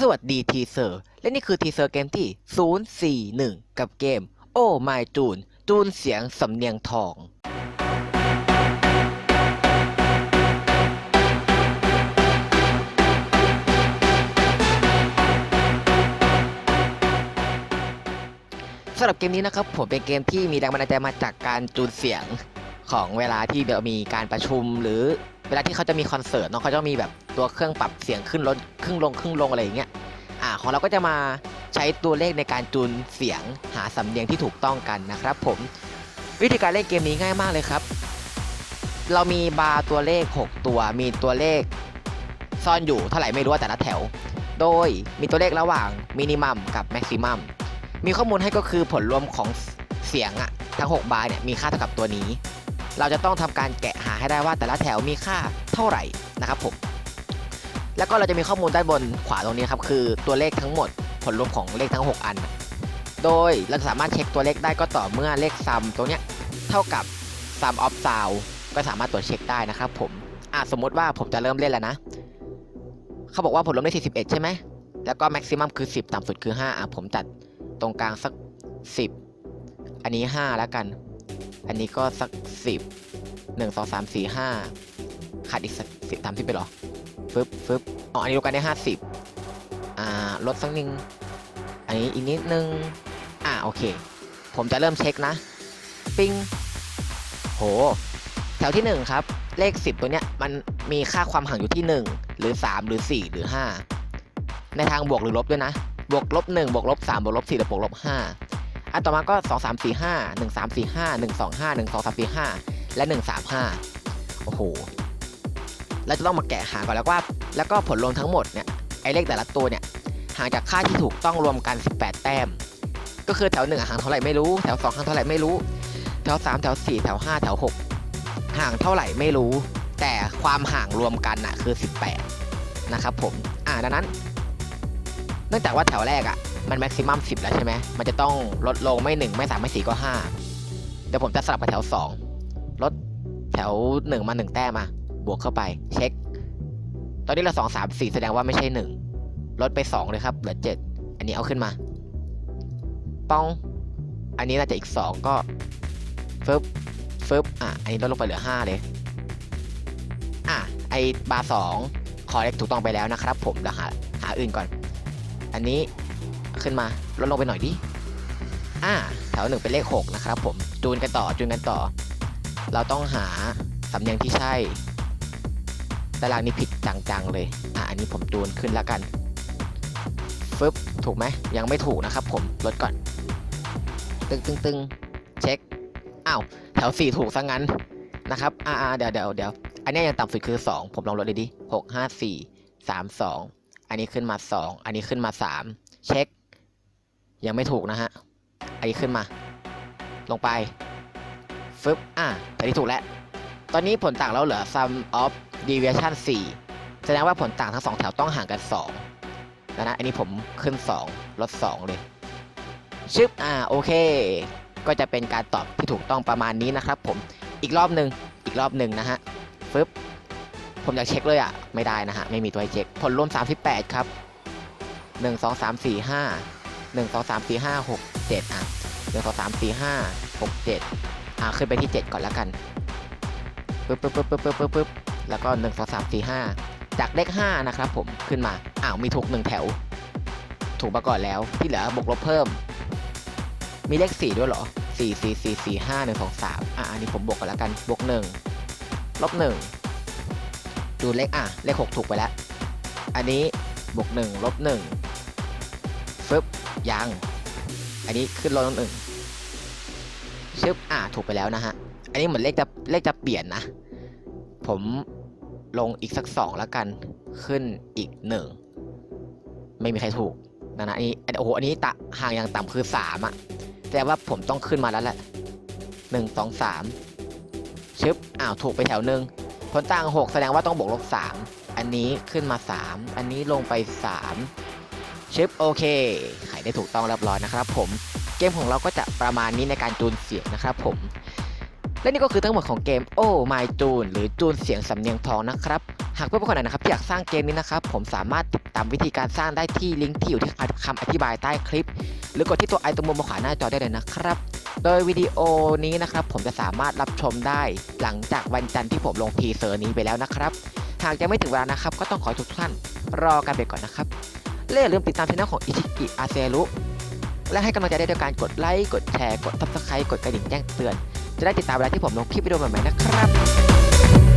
สวัสดีทีเซอร์ และนี่คือทีเซอร์เกมที่ 041 กับเกม โอ้ My จูน จูนเสียงสำเนียงทอง สำหรับเกมนี้นะครับผมเป็นเกมที่มีแรงบันดาลใจมาจากการจูนเสียงของเวลาที่แบบมีการประชุมหรือ เวลาที่เขาจะมีคอนเสิร์ตเนาะเขาจะมีแบบตัวเครื่องปรับเสียงขึ้นลดขึ้นลงขึ้นลงอะไรอย่างเงี้ยอ่าของเราก็จะมาใช้ตัวเลขในการจูนเสียงหาสำเนียงที่ถูกต้องกันนะครับผมวิธีการเล่นเกมนี้ง่ายมากเลยครับ เรามีบาร์ตัวเลข 6 ตัว มีตัวเลข ซ่อนอยู่เท่าไหร่ไม่รู้แต่ละแถว โดยมีตัวเลขระหว่างมินิมัมกับแม็กซิมัมมีข้อมูลให้ก็คือผลรวมของเสียงอะทั้ง 6 บาร์เนี่ยมีค่าเท่ากับตัวนี้ เราจะต้องทำการแกะหาให้ได้ว่าแต่ละแถวมีค่าเท่าไหร่นะครับผมแล้วก็เราจะมีข้อมูลด้านบนขวาตรงนี้ครับคือตัวเลขทั้งหมดผลรวมของเลขทั้ง 6 อัน โดยเราสามารถเช็คตัวเลขได้ก็ต่อเมื่อเลขซัมตรงเนี้ยเท่ากับ sum of sound ก็สามารถตรวจเช็คได้นะครับผมอะสมมติว่าผมจะเริ่มเล่นแล้วนะ เขาบอกว่าผลรวมได้ 41 ใช่ไหมแล้วก็ maximum คือ 10 ต่ำสุดคือ 5 อะผมจัดตรงกลางสัก 10 อันนี้ 5 แล้วกัน อันนี้ก็สัก10 1 2 3 4 5ขาดอีกสักสิบสามสิบไปหรอฟึบฟึบอ๋ออันนี้รวมกันได้50อ่าลดสักนิดอันนี้อีกนิดนึงอ่าโอเค ผมจะเริ่มเช็คนะ ปิ้งโห แถวที่1ครับ เลข10ตัวเนี้ยมันมีค่าความห่างอยู่ที่1หรือ3หรือ4หรือ5ในทางบวกหรือลบด้วยนะ บวกลบ1บวกลบ3บวกลบ4หรือบวกลบ5 อันต่อมาก็ 2 3 4 5 1 3 4 5 1 2 5 1 2 3 4 5 และ 1 3 5 โอ้โห เราจะต้องมาแกะหาก่อนแล้วว่า แล้วก็ผลรวมทั้งหมดเนี่ย ไอเลขแต่ละตัวเนี่ย ห่างจากค่าที่ถูกต้องรวมกัน 18 แต้ม ก็คือแถว1ห่างเท่าไหร่ไม่รู้ แถว2ห่างเท่าไหร่ไม่รู้ แถว3แถว4แถว5แถว6ห่างเท่าไหร่ไม่รู้ แต่ความห่างรวมกันอะคือ 18 นะครับผม อ่าดังนั้น นื่องจากว่าแถวแรกอะมันแม็กซิมัม10แล้วใช่ไหมมันจะต้องลดลงไม่1ไม่3ไม่4ก็5เดี๋ยวผมจะสลับกับแถว2ลดแถว1มา1แต้มมาบวกเข้าไปเช็ค ตอนนี้เรา2 3 4แสดงว่าไม่ใช่1ลดไป2เลยครับเหลือ7อันนี้เอาขึ้นมาป้อง อันนี้น่าจะอีก2ก็ฟึบฟึบอะอันนี้ลดลงไปเหลือ5เลยอะไอบาร์สองคอเล็กถูกต้องไปแล้วนะครับ ผมเดี๋ยวหาหาอื่นก่อน อันนี้ขึ้นมาลดลงไปหน่อยดิ อ่า แถวหนึ่งเป็นเลข 6 นะครับผม จูนกันต่อ จูนกันต่อ เราต้องหาสำเนียงที่ใช่ ตารางนี้ผิดจังๆเลย อ่าอันนี้ผมจูนขึ้นแล้วกัน ฟึบ ถูกไหม ยังไม่ถูกนะครับผม ลดก่อน ตึงตึงตึงเช็ค อ้าว แถว 4 ถูกซะงั้น นะครับ อ่าเดี๋ยวเดี๋ยวเดี๋ยว อันนี้ยยังต่ำสุดคือ 2 ผมลองลดเลยดิหกห้าสี่สามสอง อันนี้ขึ้นมา 2 อันนี้ขึ้นมา 3 เช็ค ยังไม่ถูกนะฮะ อันนี้ขึ้นมา ลงไป ฟึบ อะแต่ที่ถูกแล้ว ตอนนี้ผลต่างเราเหลือ sum of deviation 4 แสดงว่าผลต่างทั้ง 2 แถวต้องห่างกัน2แล้วนะ อันนี้ผมขึ้น 2 ลด 2 เลย ชึบ อ่า โอเค ก็จะเป็นการตอบที่ถูกต้องประมาณนี้นะครับผม อีกรอบหนึ่งอีกรอบหนึ่งนะฮะ ฟึบ ผมอยากเช็คเลยอะ่ะ ไม่ได้นะฮะ ไม่มีตัวให้เช็ค ผลรวม 38 ครับ 1 2 3 4 5 1 2 3 4 5 6 7 อะ 1 2 3 4 5 6 7 อะ ขึ้นไปที่ 7 ก่อนแล้วกันปึ๊บปึ๊บปึ๊บปึ๊บปึ๊บปึ๊บปึ๊บแล้วก็ 1 2 3 4 5 จากเลข5นะครับผมขึ้นมา อ้าว มีถูก 1 แถว ถูกมาก่อนแล้ว ที่เหลือบวกลบเพิ่ม มีเลข 4 ด้วยเหรอ 4 4 4 4 5 1 2 3 อะ อันนี้ผมบวกกันแล้วกัน บวก 1 ลบ 1 ดูเลขอะ เลข 6 ถูกไปแล้ว อันนี้บวก1ลบ1ฟึบยังอันนี้ขึ้นลบหนึ่งชึบอะถูกไปแล้วนะฮะ อันนี้เหมือนเลขจะเลขจะเปลี่ยนนะ ผมลงอีกสัก2แล้วกัน ขึ้นอีก1ไม่มีใครถูกนะนะอันนี้โอ้โห อันนี้ตะห่างอย่างต่ำคือ3อะแต่ว่าผมต้องขึ้นมาแล้วแหละหนึ่งสองสามชึบอ้าวถูกไปแถวหนึ่ง ผลต่าง 6 แสดงว่าต้องบวกลบ 3 อันนี้ขึ้นมา 3 อันนี้ลงไป 3 ชิปโอเค ไขได้ถูกต้องเรียบร้อยนะครับผม เกมของเราก็จะประมาณนี้ในการจูนเสียงนะครับผม และนี่ก็คือทั้งหมดของเกมโอ้ My จูนหรือจูนเสียงสำเนียงทองนะครับ หากเพื่อนๆคนไหนนะครับที่อยากสร้างเกมนี้นะครับ ผมสามารถติดตามวิธีการสร้างได้ที่ลิงก์ที่อยู่ที่คำอธิบายใต้คลิป หรือกดที่ตัวไอตรงมุมขวาหน้าจอได้เลยนะครับ โดยวิดีโอนี้นะครับผมจะสามารถรับชมได้หลังจากวันจันทร์ที่ผมลงทีเซอร์นี้ไปแล้วนะครับ หากยังไม่ถึงเวลานะครับ ก็ต้องขอทุกท่านรอกันไปก่อนนะครับและอย่าลืมติดตามช่องของอิชิกิอาเซรุและให้กำลังใจได้ด้วยการกดไลค์กดแชร์กด subscribe กดกระดิ่งแจ้งเตือน จะได้ติดตามเวลาที่ผมลงคลิปวิดีโอใหม่ๆนะครับ